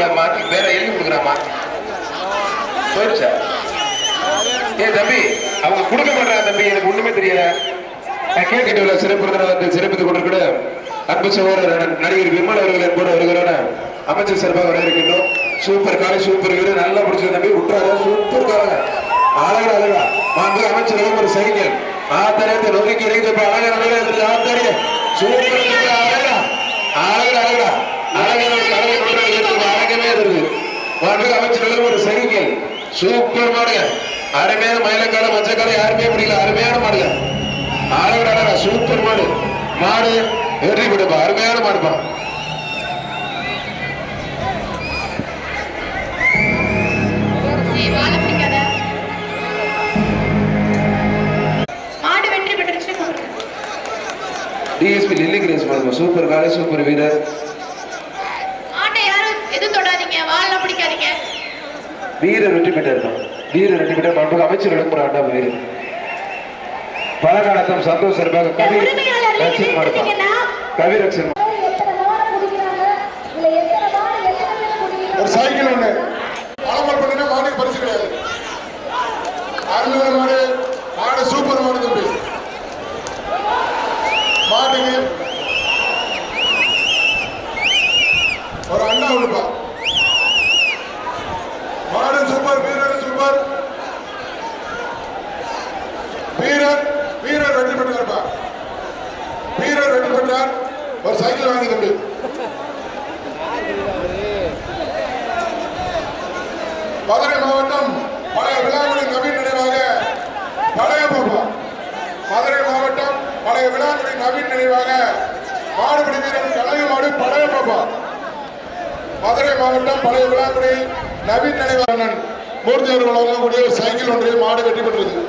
கொடுக்க மாத்தி வேற எழுதி கொடுக்குறாமா போயிடுச்சா? ஏ தம்பி அவங்க கொடுக்க மாட்டாங்க தம்பி எனக்கு ஒண்ணுமே தெரியல. நான் கேட்டுட்டு சிறப்பு விருந்தினர் சிறப்பித்துக் கொண்டிருக்கிற அன்பு சகோதரர் நடிகர் விமல் அவர்கள் கூட வருகிறான அமைச்சர் சார்பாக வர இருக்கின்றோம் சூப்பர் காலை சூப்பர் வீடு நல்லா பிடிச்சது தம்பி. விட்டுறாரு சூப்பர் காலை அழகா அழகா மாண்பு அமைச்சர் ஒரு சைக்கிள் ஆத்தரத்தை நொறுக்கி இறைந்த அழகா அழகா இருக்கு ஆத்தரிய சூப்பர் அழகா அழகா அழகா அழகா மாண்பு அமைச்சர்களும் ஒரு சைக்கிள் சூப்பர் மாடுங்க. அருமையான மயிலக்கால மஞ்சக்கால யாருமே பிடிக்கல. அருமையான மாடுங்க. அழகா சூப்பர் மாடு. மாடு வெற்றி விடுப்பா. அருமையான மாடுப்பா. டிஎஸ்பி லில்லி கிரேஸ் மாடுப்பா. சூப்பர் காலை சூப்பர் வீரர். எதுவும் தொடாதீங்க? வாழை பிடிக்காதீங்க. வீரர் வெற்றி பெற்றிருப்பான் வீரர் வெற்றி பெற்ற மாண்புக்கு அமைச்சர் விளம்பரம் ஆண்டாம் வீரர் பலகாலத்தம் சந்தோஷ் சார்பாக கவி ரட்சன் கவி ரட்சன் ஒரு சைக்கிள் ஒண்ணு. அலமல் பண்ணினா மாட்டுக்கு பரிசு கிடையாது. மாடு மாடு சூப்பர் மாடு தம்பி மாட்டுக்கு ஒரு அண்ணா விடுப்பா மாடு சூப்பர் வீரர் சூப்பர் வீரர் வீரர் வெற்றி பெற்றார்ப்பா வீரர் வெற்றி பெற்றார் ஒரு சைக்கிள் வாங்கி தம்பி மதுரை மாவட்டம் பழைய விழாமணி நவீன் நினைவாக பழைய பாபா மதுரை மாவட்டம் பழைய விழாமணி நவீன் நினைவாக மாடுபிடி வீரன் கழக மாடு பழைய பாபா மதுரை மாவட்டம் பழைய விழாமணி நவீன் நினைவாளன் மூர்த்தி அவர்கள் வழங்கக்கூடிய சைக்கிள் ஒன்றில் மாடு வெற்றி பெற்றது.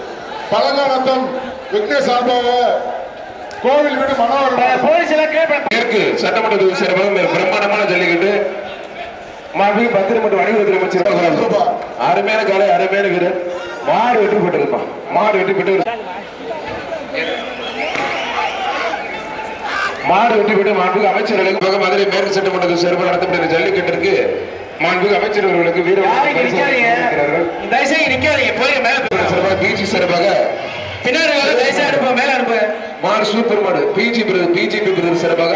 பழங்காலத்தம் விக்னேஷ் சார்பாக கோவில் வீடு மனோகர் மேற்கு சட்டமன்ற தொகுதி சார்பாக பிரம்மாண்டமான ஜல்லிக்கட்டு மாண்பு பத்திரமன்ற வணிகத்துறை அமைச்சர் அருமையான காலை அருமையான வீரர் மாடு வெற்றி பெற்றிருப்பான் மாடு வெற்றி பெற்று மாடு வெற்றி பெற்று மாண்புக்கு அமைச்சர்களுக்கு மதுரை மேற்கு சட்டமன்றத்தில் சிறப்பு நடத்தப்படுகிற ஜல்லிக்கட்டிற்கு மாண்புக்கு அமைச்சர்களுக்கு வீர. தயவுசெய்து நிக்காதீங்க. போய் மேல. சிறப்பாக பிஜி சிறப்பாக பின்னாடி தயவுசெய்து மேல அனுப்புங்க. மாடு சூப்பர் மாடு. பிஜி பிரதர் பிஜிபி பிரதர் சிறப்பாக.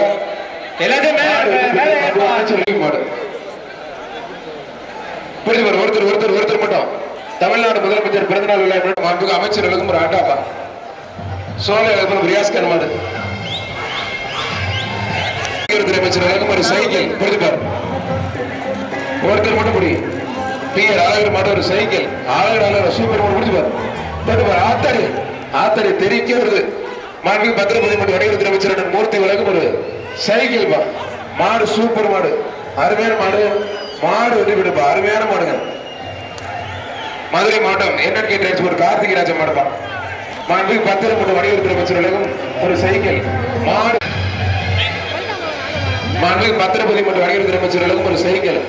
மாடு புரியுது பாரு, ஒருத்தர் ஒருத்தர் ஒருத்தர் மட்டும். தமிழ்நாடு முதலமைச்சர் பிறந்தநாள் விழா மாண்புக்கு அமைச்சர்களுக்கும் ஒரு ஆட்டாப்பா. சோழ ரியாஸ்கர் மாடு. துறை அமைச்சர்களுக்கும் ஒரு சைக்கிள். புரிஞ்சு பாரு. ஒருத்தர் மட்டும் முடி பி ஆர் அழகர் மாடு ஒரு சைக்கிள். அழகர் அழகர் சூப்பர் மாடு. முடிச்சு பாரு. புரிஞ்சு பாரு. ஆத்தாடி. ஆத்தாடி தெரிவிக்க வருது மாண்புக்கு பத்திரப்பதி மட்டும் வணிகத்துறை அமைச்சர் மூர்த்தி விலகும் ஒரு சைக்கிள் மாடு சூப்பர் மாடு. அருமையான மாடு. மாடு வெற்றி பெறுப்பா அருமையான மாடுங்க. மதுரை மாவட்டம் கேட்டு ஒரு கார்த்திகை ராஜா மாடுப்பா மாண்புக்கு பத்திரம் மட்டும் வணிகத்துறை அமைச்சர்களுக்கும் ஒரு சைக்கிள். மாடு. மாண்புக்கு பத்திரப்பதி மற்றும் வணிகத்துறை அமைச்சர்களுக்கும் ஒரு சைக்கிள்.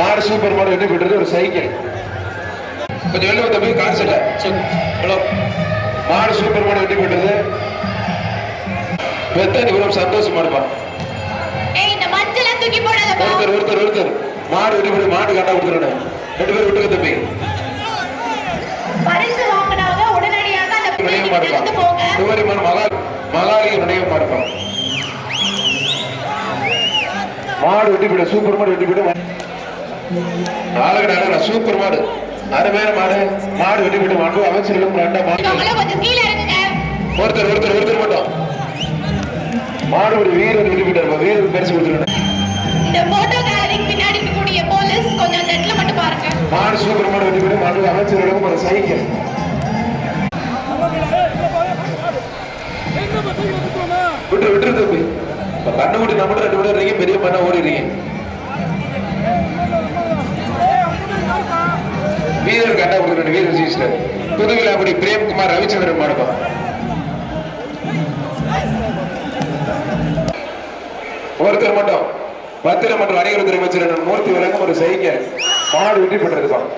மாடு சூப்பர் மாடு வெற்றி பெற்றது ஒரு சைக்கிள். கொஞ்சம் வெளில வந்த போய் கார் செல்ல. ஹலோ. மாடு சூப்பர் மாடு வெற்றி பெற்றது சந்தோஷம் இந்த மஞ்சளை தூக்கி போடாதப்பா ஒருத்தர் ஒருத்தர் ஒருத்தர். மாடு வெற்றி பெற்று மாடு கட்டா கொடுத்துருடா. ரெண்டு பேரும் விட்டுக்க தம்பி. நினைவு பிள்ளைங்க மாடுப்பா இருந்து போங்க. சிவரிமன் மகா மகாலிக நினைவு மாடுப்பா மாடு வெட்டி விட சூப்பர் மாடு வெட்டி விட அழகடா அழகடா சூப்பர் மாடு. அருமையான மாடு. மாடு வெட்டி விட மாடு அமைச்சர்களும் ரெண்டா மாடு ஒருத்தர் ஒருத்தர் ஒருத்தர் மட்டும். மாடு ஒரு வீரர் வெட்டி விட்டார் வீரர் பரிசு கொடுத்துருங்க இந்த போட்டோ கேலரிக்கு பின்னாடி இருக்கக்கூடிய போலீஸ் கொஞ்சம் இடத்துல மட்டும் பாருங்க. மாடு சூப்பர் மாடு வெட்டி விட மாடு அமைச்சர்களும் ஒரு சைக்கிள். விட்டு விட்டுரு தம்பி கண்ணு குட்டி நம்ம ரெண்டு பேரும் இருக்கீங்க பெரிய பண்ண ஓடிடுறீங்க. வீரர் கண்டா கொடுக்குற வீரர் சீஸ்டர் புதுவிழாக்குடி பிரேம்குமார் ரவிச்சந்திரன் மாடுப்பா ஒருத்தர் மட்டும் பத்திரம் மற்றும் வணிகத்துறை அமைச்சர் மூர்த்தி விளக்கம் ஒரு சைக்கிள் மாடு வெற்றி திருப்பலாம்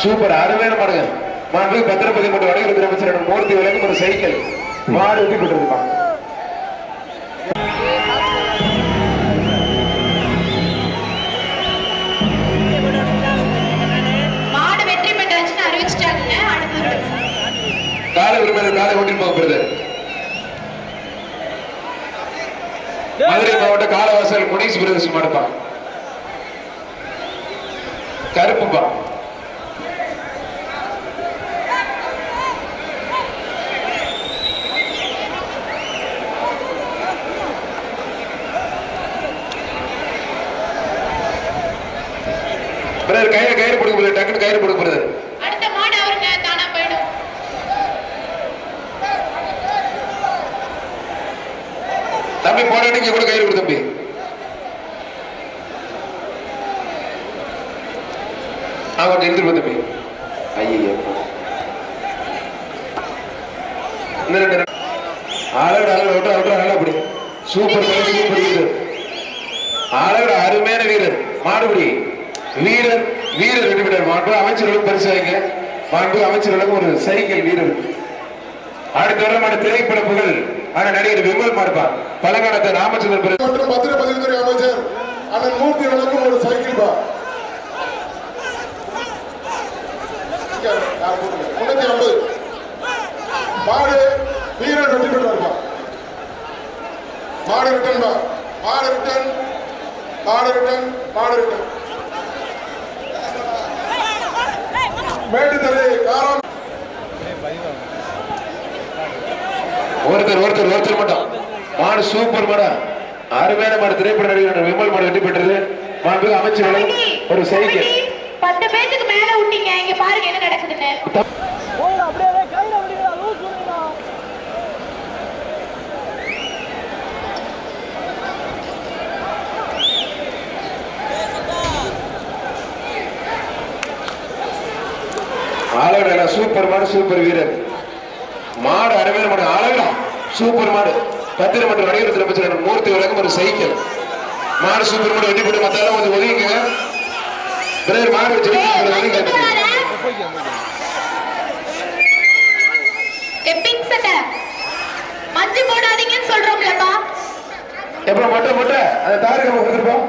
சூப்பர் அருமையான மாடுங்க. மாண்பு பத்திரப்பதி மட்டும் வடகிழக்கு அமைச்சர் மூர்த்தி விலங்கும் ஒரு சைக்கிள் மாடு வெட்டி பெற்றிருப்பா காலை உரிமையாளர் காலை ஓட்டி போகிறது மதுரை மாவட்ட காலவாசல் முனீஸ் பிரதேசம் மாடுப்பா கருப்புப்பா. பிரதர் கயிறு கயிறு கொடுக்க போகுது டக்குன்னு கயிறு கொடுக்க போகுது அடுத்த மாடு அவருங்க தானா போயிடும் தம்பி போன நீங்க கூட கொடு தம்பி. அவன் எடுத்துட்டு தம்பி ஐயோ அழகு அழகு விட்டு அப்படி சூப்பர் சூப்பர் வீரர் அழகு அருமையான வீரர். மாடுபடி. வீரர் வீரர் வெற்றி பெற்றார் மாண்பு அமைச்சர்களுக்கு பரிசு மாண்பு அமைச்சர்களுக்கு ஒரு சைக்கிள் வீரர். அடுத்த வருடமான திரைப்பட புகழ் ஆனா நடிகர் விமல் மார்பா பழங்காலத்தை ராமச்சந்திரன் பிறகு மற்றும் பத்திரப்பதிவுத்துறை அமைச்சர் அண்ணன் மூர்த்தி வழங்கும் ஒரு சைக்கிள் பா. முன்னூத்தி ஐம்பது. மாடு வீரர் வெற்றி பெற்றார் மாடு ரிட்டன் பா. மாடு ரிட்டன் மாடு ரிட்டன் மாடு ரிட்டன் மேட்டுத்தலை காரம் ஒருத்தர் ஒருத்தர் ஒருத்தர் மட்டும். மாடு சூப்பர் மாடா. அருமையான மாடு திரைப்பட நடிகர் விமல் மாடு வெற்றி பெற்றது. மாண்பு அமைச்சர்களும் ஒரு சைக்கிள் பத்து பேத்துக்கு மேல விட்டீங்க இங்க பாருங்க என்ன நடக்குதுன்னு. ஆளவிடா சூப்பர் மாடு சூப்பர் வீரர். மாடு அருமையான மாடு ஆளவிடா சூப்பர் மாடு. பத்திரம் மற்றும் வடிவத்தில் அமைச்சர் மூர்த்தி வழங்கும் ஒரு சைக்கிள் மாடு சூப்பர் மாடு வெற்றி பெற்று மத்தாலும் கொஞ்சம் ஒதுங்கிங்க. பிறகு மாடு வச்சு சட்டை. மஞ்சு போடாதீங்கன்னு சொல்றோம்லப்பா. எப்ப மொட்டை மொட்டை? அந்த தாருக்கு நம்ம கொடுத்துருப்போம்.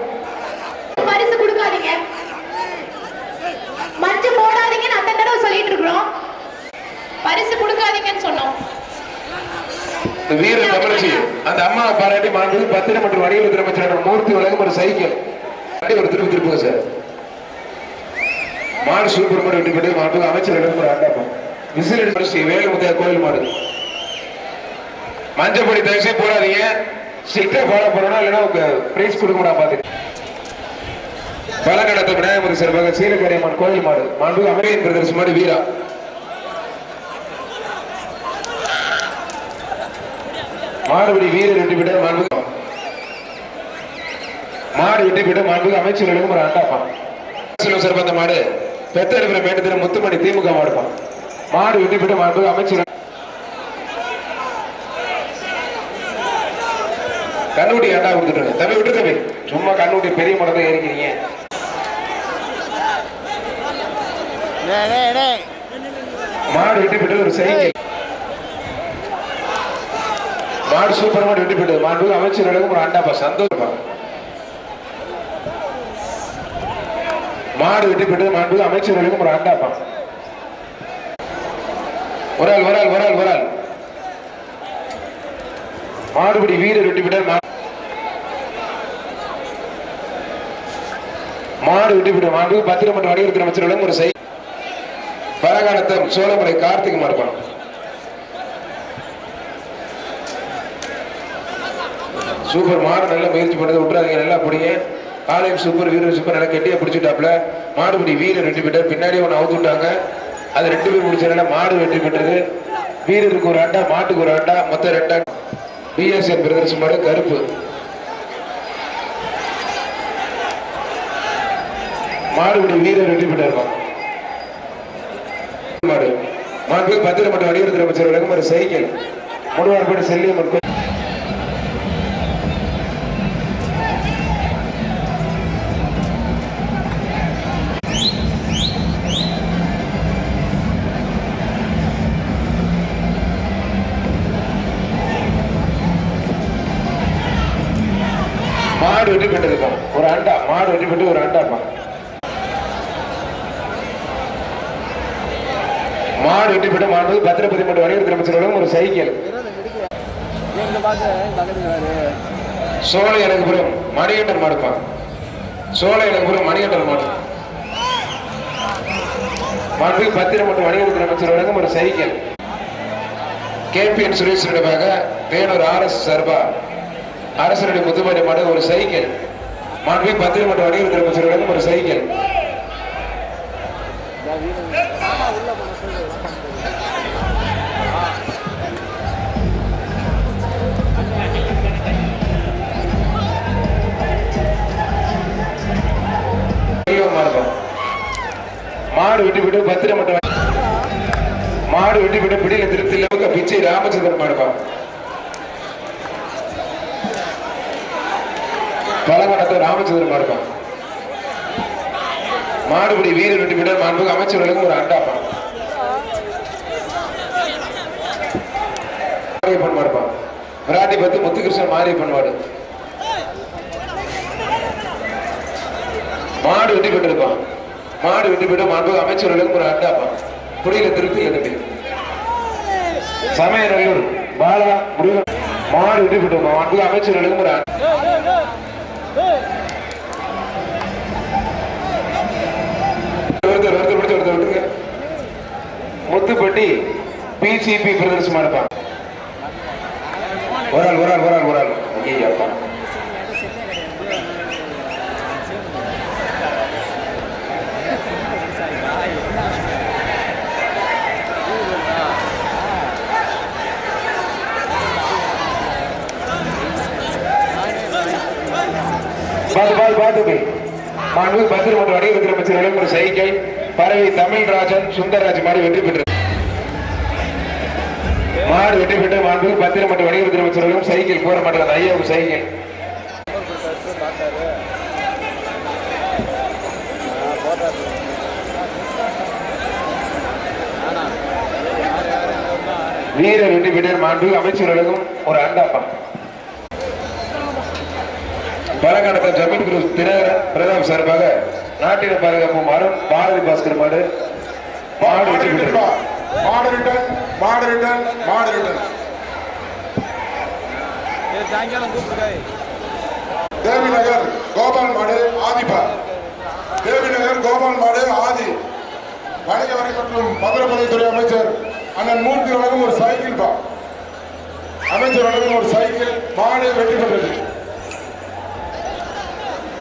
பரிசு கொடுக்காதீங்க. மஞ்சு போடாதீங்கன்னு அந்த தடவை சொல்லிட்டு இருக்கிறோம். பரிசு கொடுக்காதீங்கன்னு சொன்னோம். வீரர் தமிழச்சி அந்த அம்மா பாராட்டி மாண்பு பத்திரம் மற்றும் வடிவத்தில் அமைச்சர் மூர்த்தி வழங்கும் ஒரு சைக்கிள். ஒரு திருப்பி திருப்புங்க சார். மாடு சூப்பர் மாடு வெட்டி பெற்று மாண்பு அமைச்சர் வழங்கும் ஒரு ஆண்டாப்பம் விசில் வேலுமுத்தையா கோயில் மாடு. மஞ்சப்பொடி தயவுசெய்து போடாதீங்க. ஸ்ட்ரிக்டா ஃபாலோ பண்ணணும் இல்லைன்னா பிரைஸ் கொடுக்க முடியாது பாத்து. பலகடத்த விநாயகர் சிறப்பாக சீலக்கரையம்மன் கோயில் மாடு. மாண்பு அமெரிக்கன் பிரதர்ஸ் மாடு வீரா. மாடுபிடி வீரர் வெற்றி பெற்ற மாண்பு. மாடு வெற்றி பெற்ற மாண்பு அமைச்சர்களுக்கும் ஒரு அண்டாப்பா. சில சிறப்பாக அந்த மாடு பெத்த இருக்கிற மேட்டத்தில் முத்துமணி திமுக மாடுப்பான் மாடு வெற்றி பெற்ற மாண்பு அமைச்சர் கண்ணுட்டி அண்டா கொடுத்துட்டு தம்பி விட்டு தம்பி. சும்மா கண்ணுட்டி பெரிய மடத்தை ஏறிக்கிறீங்க. மாடு வெட்டி பெற்றது ஒரு சைக்கிள் மாடு சூப்பரமா மாடு வெட்டி பெற்றது மாடு அமைச்சர்களுக்கும் ஒரு அண்டாப்பா சந்தோஷமா மாடு வெட்டி பெற்றது மாண்பு அமைச்சர்களுக்கும் ஒரு அண்டாப்பா ஒரு ஆள் ஒரு ஆள் ஒரு ஆள் ஒரு ஆள். மாடுபிடி வீரர் வெட்டி பெற்றார் மா- மாடு வெட்டி பெற்ற மாண்பு பத்திரம் மற்றும் வடிவத்தில் அமைச்சர்களும் ஒரு செய்தி பரகாலத்தம் சோழமுறை கார்த்திகை பணம் சூப்பர் மாடு நல்ல முயற்சி பண்ணதை விட்டுறாதீங்க. நல்லா பிடிங்க. காலையும் சூப்பர் வீரர் சூப்பர். நல்லா கெட்டியாக பிடிச்சிட்டாப்ல மாடுபிடி வீரர் வெற்றி பெற்றார் பின்னாடி ஒன்று அவுத்து விட்டாங்க. அது ரெண்டு பேர் முடிச்சதுனால மாடு வெற்றி பெற்றது. வீரருக்கு ஒரு அண்டா மாட்டுக்கு ஒரு அண்டா மொத்தம் ரெண்டா பிஎஸ்என் பிரதர்ஸ் மாடு கருப்பு. மாடுபிடி வீரர் வெற்றி பெற்றார். மாடு. மாண்பு பத்திரம் மற்றும் வடிவத்தில் அமைச்சர் விளக்கம் ஒரு சைக்கிள் முடுவார்பேடு செல்லியம்மன் மாடு வெட்டி பெற்றிருக்கா ஒரு அண்டா மாடு வெட்டி பெற்று ஒரு அண்டாப்பா மாடு வெட்டி பெற்ற மாடு பத்திரப்பதி மட்டும் வணிக திருமச்சர்களும் ஒரு சைக்கிள். சோழ பார்த்து பக்கத்துல வேறு சோலை மணிகண்டன் மாடுப்பா மணிகண்டன் மாடு. மாட்டு பத்திரம் மற்றும் வணிகத்துறை அமைச்சர் வழங்கும் ஒரு சைக்கிள். கேபிஎன் சுரேஷ் நினைவாக வேலூர் ஆர்எஸ் சார்பா. அரசனுடைய முத்துமாரி ஒரு சைக்கிள். மாண்பு பத்திரம் மற்றும் வணிகத்துறை அமைச்சர் ஒரு சைக்கிள். மாடு விட்டு விட்டு பத்திரம் மட்டும் மாடு விட்டு விட்டு பிடியில திருப்தி இல்லாம பிச்சை ராமச்சந்திரன் மாடுப்பா பழங்கடத்தை ராமச்சந்திரன் இருக்கும் மாடுபடி வீரர் விட்டு விட மாண்புக்கு அமைச்சர்களுக்கும் ஒரு அண்டா மாரியப்பன் மாடுப்பா விராட்டி பத்து முத்துகிருஷ்ணன் மாரியப்பன் மாடு. மாடு வெட்டி பெற்றிருப்பான். மாடு வெட்டி பெற்று மாண்பு அமைச்சர்களுக்கும் ஒரு அண்டாப்பா புடியில திருப்பி சமய நல்லூர் பாலா முருகன். மாடு வெட்டி விட்டு மாண்பு அமைச்சர்களுக்கும் ஒரு ஒருத்தர் விட்டுங்க முத்துப்பட்டி பிசிபி பிரதர்ஸ் மாடுப்பான் ஒரு ஆள் ஒரு ஆள் ஒரு ஆள் ஒரு ஆள். ஐயா பாத்து பாத்து போய் மாண்பு பத்திரம் மற்றும் வணிகத்துறை அமைச்சர்களும் ஒரு சைக்கிள் பறவை தமிழ்ராஜன் சுந்தரராஜ் மாடு வெற்றி பெற்றது மாடு வெற்றி பெற்ற மாண்பு பத்திரம் மற்றும் வணிகத்துறை அமைச்சர்களும் சைக்கிள் போற மாட்டேன் அந்த ஐயாவுக்கு சைக்கிள். வீரர் வெற்றி பெற்ற மாண்பு அமைச்சர்களுக்கும் ஒரு அண்டாப்பம். பலகாலத்தில் ஜமீன் குரு தினகரன் பிரதாப் சார்பாக நாட்டின பாதுகாப்பு மாறும் பாரதி பாஸ்கர் மாடு. மாடு பெற்றது. மாடு ரிட்டன் மாடு ரிட்டன் மாடு கூப்பிடுங்க தேவி நகர் கோபால் மாடு ஆதிபா. தேவி நகர் கோபால் மாடு ஆதி. வணிக வரி மற்றும் பத்திரப்பதிவுத்துறை அமைச்சர் அண்ணன் மூர்த்தி வழங்கும் ஒரு சைக்கிள் பா. அமைச்சர் வழங்கும் ஒரு சைக்கிள் மாடு வெற்றி பெற்றது.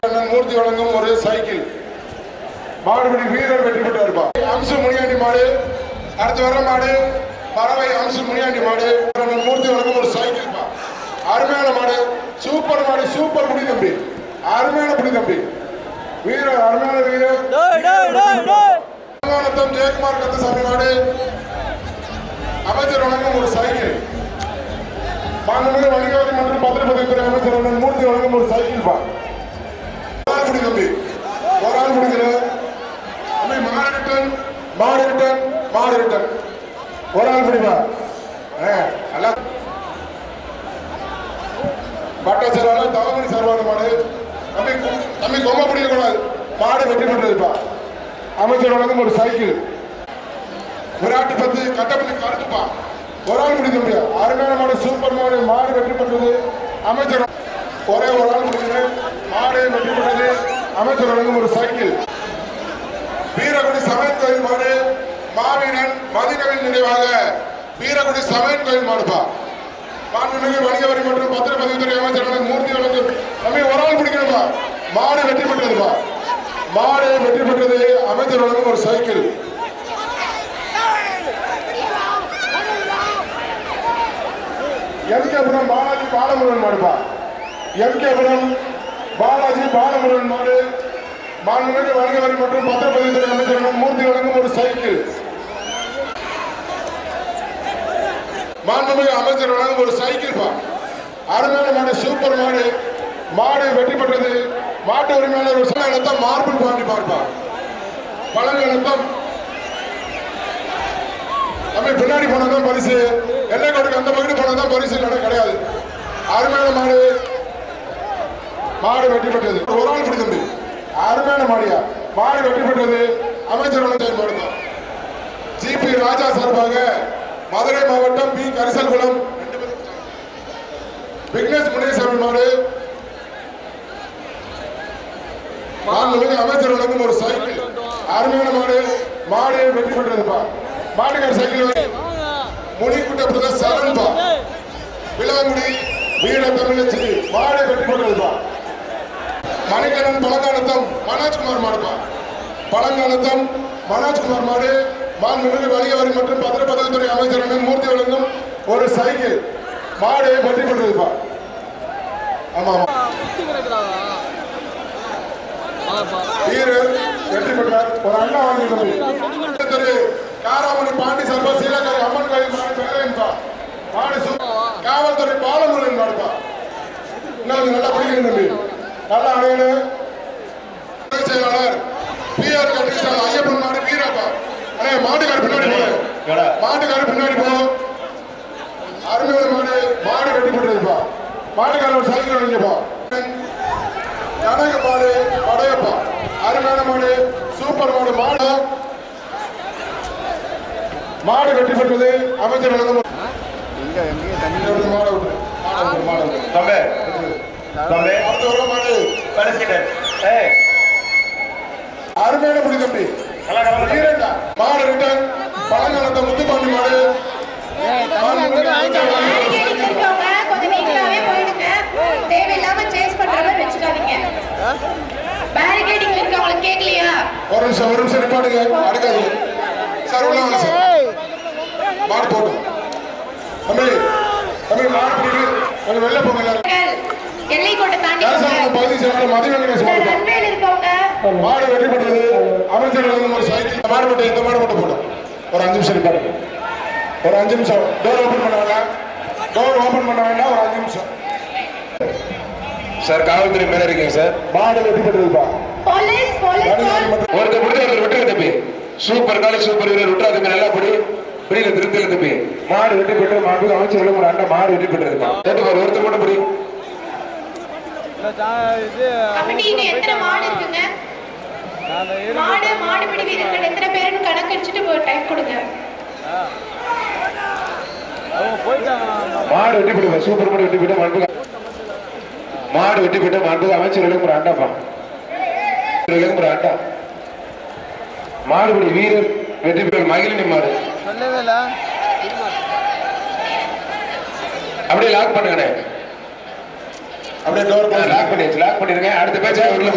அண்ணன் மூர்த்தி வழங்கும் ஒரு சைக்கிள். மாடுபிடி வீரர் வெற்றி பெற்றார் பா. அம்சு முனியாண்டி மாடு. அடுத்து வர மாடு பறவை அம்சு முனியாண்டி மாடு. மூர்த்தி வழங்கும் ஒரு சைக்கிள் அருமையான மாடு. சூப்பர் மாடு சூப்பர் புடி தம்பி. அருமையான புடி தம்பி. வீரர் அருமையான வீரர். ஜெயக்குமார் கந்தசாமி மாடு. அமைச்சர் வழங்கும் ஒரு சைக்கிள் மாண்புமிகு வணிகவரி மற்றும் பத்திரப்பதிவுத்துறை அமைச்சர் அண்ணன் மூர்த்தி வழங்கும் ஒரு சைக்கிள் பா. ஒரு ஆள் புடி தம்பி ஒரு ஆள் முடிக்கல தம்பி மாடு ரிட்டன் மாடு ரிட்டன் மாடு ரிட்டன் ஒரு ஆள் பிடிப்பா? நல்லா. பட்டச்சேரால தவமணி சர்வான மாடு தம்பி கொ- தம்பி கொம்ப பிடிக்க கூடாது. மாடு வெற்றி பெற்றதுப்பா அமைச்சர் வழங்கும் ஒரு சைக்கிள். விராட்டு பத்து கட்டப்பள்ளி கருத்துப்பா. ஒரு ஆள் பிடிக்க முடியாது. அருமையான மாடு சூப்பர் மாடு மாடு வெற்றி பெற்றது. அமைச்சர் ஒரே ஒரு ஆள் முடிக்கிறேன் மாடு வெற்றி பெற்றது. அமைச்சர் வழங்கும் ஒரு சைக்கிள் வீரகுடி சமையல் கோயில் மாடு மாவீரன் மதினவின் நினைவாக வீரகுடி சமையல் கோயில் மாடுப்பா மாண்புமிகு வணிக வரி மற்றும் பத்திரப்பதிவுத்துறை அமைச்சர் மூர்த்தி வழங்கு தம்பி ஒரு ஆள் பிடிக்கணும்பா மாடு வெற்றி பெற்றதுப்பா. மாடு வெற்றி பெற்றது அமைச்சர் வழங்கும் ஒரு சைக்கிள். எம்கேபுரம் பாலாஜி பாலமுருகன் மாடுப்பா எம்கேபுரம் பாலாஜி பாலமுருகன் மாடு. மாண்புமிகு வணிக வரி மற்றும் பத்திரப்பதிவுத்துறை அமைச்சர் மூர்த்தி வழங்கும் ஒரு சைக்கிள் மாண்புமிகு அமைச்சர் வழங்கும் ஒரு சைக்கிள் பா. அருமையான மாடு சூப்பர் மாடு. மாடு வெற்றி பெற்றது. மாட்டு உரிமையாளர் ஒரு சமயத்தான் மார்பிள் பாண்டி பார்ப்பா. பழங்கணத்தம் நம்ம பின்னாடி போனதான் பரிசு. எல்லை கோட்டுக்கு அந்த பகுதி போனதான் பரிசு இல்லைன்னா கிடையாது. அருமையான மாடு. மாடு வெற்றி பெற்றது. ஒரு ஆள் பிடி அருமையான மாடியா. மாடு வெற்றி பெற்றது. அமைச்சர் வளர்ச்சி மாடு ஜிபி ராஜா சார்பாக மதுரை மாவட்டம் பி. கரிசல்குளம். விக்னேஷ் முனீஸ்வரன் மாடு. மாண்புமிகு அமைச்சர் வழங்கும் ஒரு சைக்கிள். அருமையான மாடு. மாடு வெற்றி பெற்றதுப்பா. மாட்டுக்கார சைக்கிள் முடிக்குட்ட பிரதேச சரண்பா. விளாங்குடி வீர தமிழச்சி மாடு வெற்றி பெற்றதுப்பா. மணிகரன் பழங்காலத்தம் மனோஜ்குமார் மாடுப்பா. பழங்காலத்தம் மனோஜ்குமார் மாடு. மாண்புமிகு வணிகவரி மற்றும் பத்திரப்பதிவுத்துறை அமைச்சரிடம் மூர்த்தி வழங்கும் ஒரு சைக்கிள் மாடு வெற்றி பெற்றதுப்பா. ஆமா ஆமா. வீரர் வெற்றி பெற்றார். ஒரு அண்ணா வாங்கி திரு காராமணி பாண்டி சர்வ சீலக்கரை அம்மன் கோயில் மாடு பேரன்பா மாடு காவல்துறை பாலமுருகன் மாடுப்பா. இன்னும் நல்லா பிடிக்கணும் தம்பி. நல்லா அணையணும் செயலாளர் பி ஆர் கிருஷ்ணன் ஐயப்பன் மாடு. மாட்டுக்கார பின்னாடி போல மாட்டுக்கார பின்னாடி போ. அருமையான மாடு மாடு வெட்டி போட்டுருப்பா மாட்டுக்கார ஒரு சைக்கிள் வாங்கிப்பா கனக மாடு படையப்பா. அருமையான மாடு சூப்பர் மாடு மாடு. மாடு வெட்டி பெற்றது அமைச்சர் வழங்கும் இங்க எங்கேயும் தண்ணி ஒரு மாடு விட்டு மாடு. தம்பி. தம்பி. அடுத்த ஒரு மாடு அருமையான முடி தம்பி. மாடு ரிட்டன் பழங்காலத்த முத்துப்பாண்டி மாடு ஒரு நிமிஷம் ஒரு நிமிஷம் நிப்பாடுங்க சார் உள்ள வாங்க சார் மாடு தம்பி தம்பி மாடு பிடிக்கு கொஞ்சம் வெளில போங்க எல்லாரும் எல்லை கோட்டை தாண்டி பகுதி சேர்ந்த மதிவெண்ணி இருக்கவங்க மாடு வெட்டி போட்டது அமைச்சர் வழங்கும் ஒரு சைக்கிள் இந்த மாடு மட்டும் இந்த மாடு மட்டும் போடும் ஒரு அஞ்சு நிமிஷம் நிப்பாடுங்க ஒரு அஞ்சு நிமிஷம். டோர் ஓபன் பண்ண வேண்டாம். டோர் ஓபன் பண்ண வேண்டாம். ஒரு அஞ்சு நிமிஷம். சார் காவல்துறை மேல இருக்கீங்க சார். மாடு கடைசி மட்டும் ஒருத்தர் பிடிச்சி ஒருத்தர் விட்டுருங்க தம்பி. சூப்பர் கால சூப்பர் வீரர் விட்டுறா தம்பி நல்லா படி. புரியல திருத்தல தம்பி. மாடு வெட்டி பெற்று மாடு அமைச்சர் ஒரு அண்ணன் மாடு வெட்டி பெற்றிருக்கா கேட்டு பாரு ஒருத்தர் மட்டும் படி இல்ல ஜா- இது கமிட்டியில எத்தனை மாடு இருக்குங்க நான் இரு மாடு மாடுபிடி வீரர்கள் எத்தனை பேருன்னு கணக்கு அடிச்சுட்டு டைப் கொடுங்க. அவங்க போயிட்டாங்க மாடு வெட்டி போடுவா சூப்பர் மாடு வெட்டி போட்டு மாண்பு மாடு வெட்டி போட்டு மாண்பு அமைச்சர்களுக்கு ஒரு அமைச்சர்களுக்கு ஒரு அண்டா மாடுபடி வீரர் வெற்றி பெற்ற மகிழினி மாடு. அப்படியே லாக் பண்ணுங்கண்ணே. அப்படியே டோர் லாக் பண்ணியாச்சு லாக் பண்ணிருங்க. அடுத்த பேச்சா உள்ள